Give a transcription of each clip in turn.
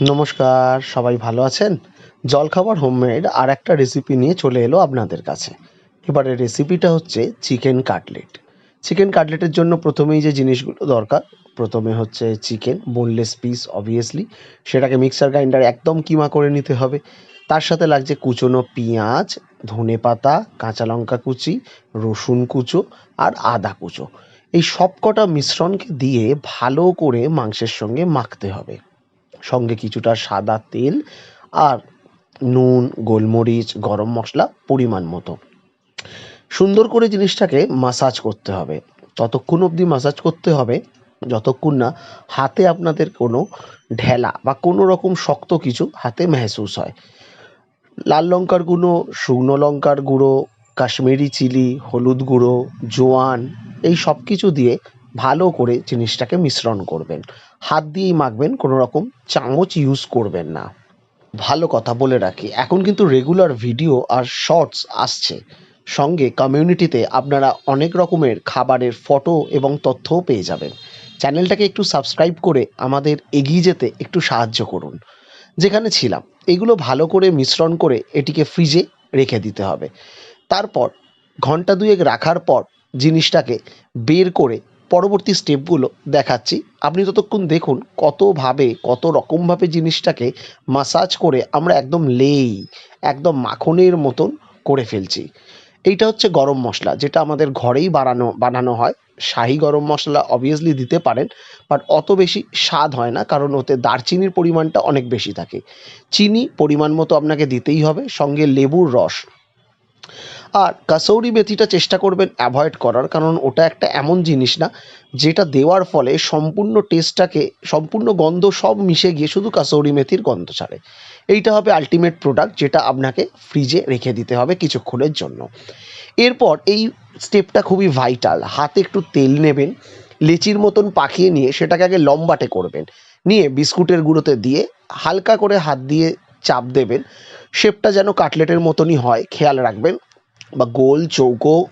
নমস্কার, সবাই ভালো আছেন? জলখাবার হোমমেড আর একটা রেসিপি নিয়ে চলে এলো আপনাদের কাছে। এবারে রেসিপিটা হচ্ছে চিকেন কাটলেট চিকেন কাটলেটের জন্য প্রথমেই যে জিনিসগুলো দরকার, প্রথমে হচ্ছে চিকেন বোনলেস পিস অবভিয়াসলি সেটাকে মিক্সার গ্রাইন্ডারে একদম কিমা করে নিতে হবে। তার সাথে লাগছে কুচোনো পেঁয়াজ, ধনে পাতা, কাঁচা লঙ্কা কুচি, রসুন কুচো আর আদা কুচো। এই সবকটা মিশ্রণকে দিয়ে ভালো করে মাংসের সঙ্গে মাখতে হবে। সঙ্গে কিছুটা সাদা তেল আর নুন, গোলমরিচ, গরম মশলা, পরিমাণ মতো। সুন্দর করে জিনিসটাকে মাসাজ করতে হবে। ততক্ষণ অবধি মাসাজ করতে হবে, যতক্ষণ না হাতে আপনাদের কোনো ঢেলা বা কোনো রকম শক্ত কিছু হাতে মেহসুস হয়। লাল লঙ্কার গুঁড়ো, শুকনো লঙ্কার গুঁড়ো, কাশ্মীরি চিলি, হলুদ গুঁড়ো, জোয়ান, এই সব কিছু দিয়ে ভালো করে জিনিসটাকে মিশ্রণ করবেন। হাত দিয়েই মাখবেন কোনো রকম চামচ ইউজ করবেন না। ভালো কথা বলে রাখি, এখন কিন্তু রেগুলার ভিডিও আর শর্টস আসছে। সঙ্গে কমিউনিটিতে আপনারা অনেক রকমের খাবারের ফটো এবং তথ্যও পেয়ে যাবেন। চ্যানেলটাকে একটু সাবস্ক্রাইব করে আমাদের এগিয়ে যেতে একটু সাহায্য করুন। যেখানে ছিলাম, এগুলো ভালো করে মিশ্রণ করে এটিকে ফ্রিজে রেখে দিতে হবে। তারপর ঘণ্টা দুয়েক রাখার পর জিনিসটাকে বের করে পরবর্তী স্টেপগুলো দেখাচ্ছি। আপনি ততক্ষণ দেখুন কতভাবে কত রকমভাবে জিনিসটাকে মাসাজ করে আমরা একদম লেই, একদম মাখনের মতন করে ফেলছি। এইটা হচ্ছে গরম মশলা, যেটা আমাদের ঘরেই বানানো বানানো হয়। শাহি গরম মশলা অবভিয়াসলি দিতে পারেন বাট অত বেশি স্বাদ হয় না, কারণ ওতে দারচিনির পরিমাণটা অনেক বেশি থাকে। চিনি পরিমাণ মতো আপনাকে দিতেই হবে, সঙ্গে লেবুর রস। আর কাসৌরি মেথিটা চেষ্টা করবেন অ্যাভয়েড করার, কারণ ওটা একটা এমন জিনিস না, যেটা দেওয়ার ফলে সম্পূর্ণ টেস্টটাকে সম্পূর্ণ গন্ধ সব মিশে গিয়ে শুধু কাসৌরি মেথির গন্ধ ছাড়ে। এইটা হবে আলটিমেট প্রোডাক্ট যেটা আপনাকে ফ্রিজে রেখে দিতে হবে কিছুক্ষণের জন্য। এরপর এই স্টেপটা খুবই ভাইটাল হাতে একটু তেল নেবেন, লেচির মতন পাকিয়ে নিয়ে সেটাকে আগে লম্বাটে করবেন। নিয়ে বিস্কুটের গুঁড়োতে দিয়ে হালকা করে হাত দিয়ে চাপ দেবেন শেপটা যেন কাটলেটের মতনই হয়, খেয়াল রাখবেন। বা গোল, চৌকো,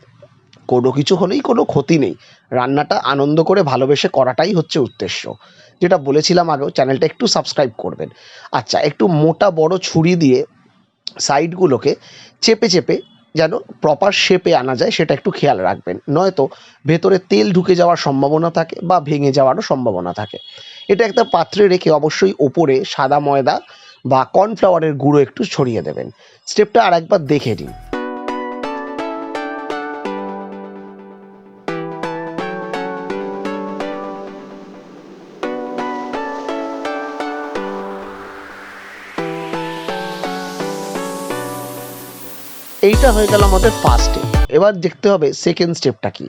কোনো কিছু হলেই কোনো ক্ষতি নেই। রান্নাটা আনন্দ করে ভালোবেসে করাটাই হচ্ছে উদ্দেশ্য। যেটা বলেছিলাম আগেও, চ্যানেলটা একটু সাবস্ক্রাইব করবেন। আচ্ছা একটু মোটা বড় ছুরি দিয়ে সাইডগুলোকে চেপে চেপে যেন প্রপার শেপে আনা যায়, সেটা একটু খেয়াল রাখবেন। নয়তো ভেতরে তেল ঢুকে যাওয়ার সম্ভাবনা থাকে বা ভেঙে যাওয়ারও সম্ভাবনা থাকে। এটা একটা পাত্রে রেখে অবশ্যই ওপরে সাদা ময়দা বা কর্নফ্লাওয়ারের গুঁড়ো একটু ছড়িয়ে দেবেন। স্টেপটা আর একবার দেখে নিন। এইটা হয়ে গেল আমাদের ফার্স্ট স্টেপ এবার দেখতে হবে সেকেন্ড স্টেপটা কি?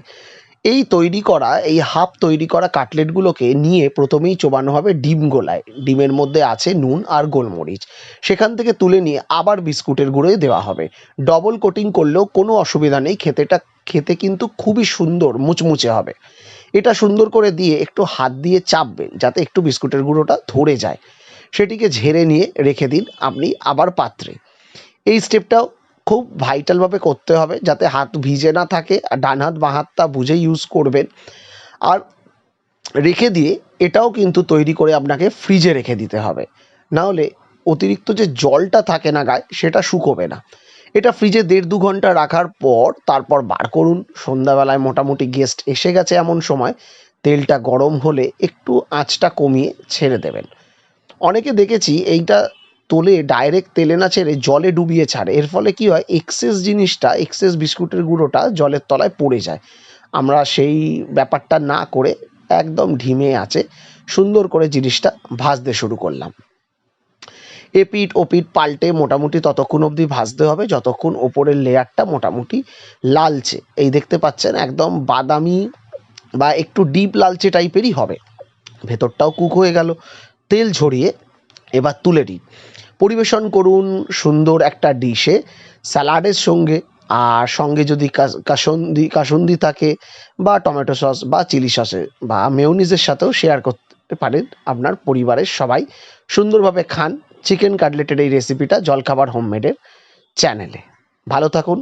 এই তৈরি করা, এই হাফ তৈরি করা কাটলেটগুলোকে নিয়ে প্রথমেই চোবানো হবে ডিম গোলায়। ডিমের মধ্যে আছে নুন আর গোলমরিচ। সেখান থেকে তুলে নিয়ে আবার বিস্কুটের গুঁড়োয় দেওয়া হবে। ডবল কোটিং করলেও কোনো অসুবিধা নেই, খেতেটা, খেতে কিন্তু খুবই সুন্দর, মুচমুচে হবে। এটা সুন্দর করে দিয়ে একটু হাত দিয়ে চাপবেন, যাতে একটু বিস্কুটের গুঁড়োটা ধরে যায়। সেটিকে ঝেড়ে নিয়ে রেখে দিন, আপনি আবার পাত্রে। এই স্টেপটাও খুব ভাইটালভাবে করতে হবে যাতে হাত ভিজে না থাকে আর ডান হাত, বাঁ হাতটা বুঝে ইউজ করবেন। আর রেখে দিয়ে এটাও কিন্তু তৈরি করে আপনাকে ফ্রিজে রেখে দিতে হবে। না হলে অতিরিক্ত যে জলটা থাকে না গায়ে, সেটা শুকোবে না। এটা ফ্রিজে দেড় দু ঘণ্টা রাখার পর তারপর বার করুন। সন্ধ্যাবেলায় মোটামুটি গেস্ট এসে গেছে এমন সময়। তেলটা গরম হলে একটু আঁচটা কমিয়ে ছেড়ে দেবেন। অনেকে দেখেছি এইটা তোলে ডাইরেক্ট তেলে না ছেড়ে জলে ডুবিয়ে ছাড়ে। এর ফলে কি হয়? এক্সেস জিনিসটা এক্সেস বিস্কুটের গুঁড়োটা জলের তলায় পড়ে যায়। আমরা সেই ব্যাপারটা না করে একদম ঢিমে আছে, সুন্দর করে জিনিসটা ভাজতে শুরু করলাম। এপিট ওপিট পাল্টে মোটামুটি ততক্ষণ অবধি ভাজতে হবে, যতক্ষণ ওপরের লেয়ারটা মোটামুটি লালচে। এই দেখতে পাচ্ছেন, একদম বাদামি বা একটু ডিপ লালচে টাইপেরই হবে। ভেতরটাও কুক হয়ে গেল, তেল ঝরিয়ে এবার তুলে নিন পরিবেশন করুন সুন্দর একটা ডিশে, স্যালাডের সঙ্গে, আর সঙ্গে যদি কাসন্দি কাসন্দি থাকে বা টমেটো সস বা চিলি সসে বা মেয়োনিজের সাথেও শেয়ার করতে পারেন আপনার পরিবারের সবাই। সুন্দরভাবে খান চিকেন কাটলেটের এই রেসিপিটা জলখাবার হোমমেডের চ্যানেলে ভালো থাকুন।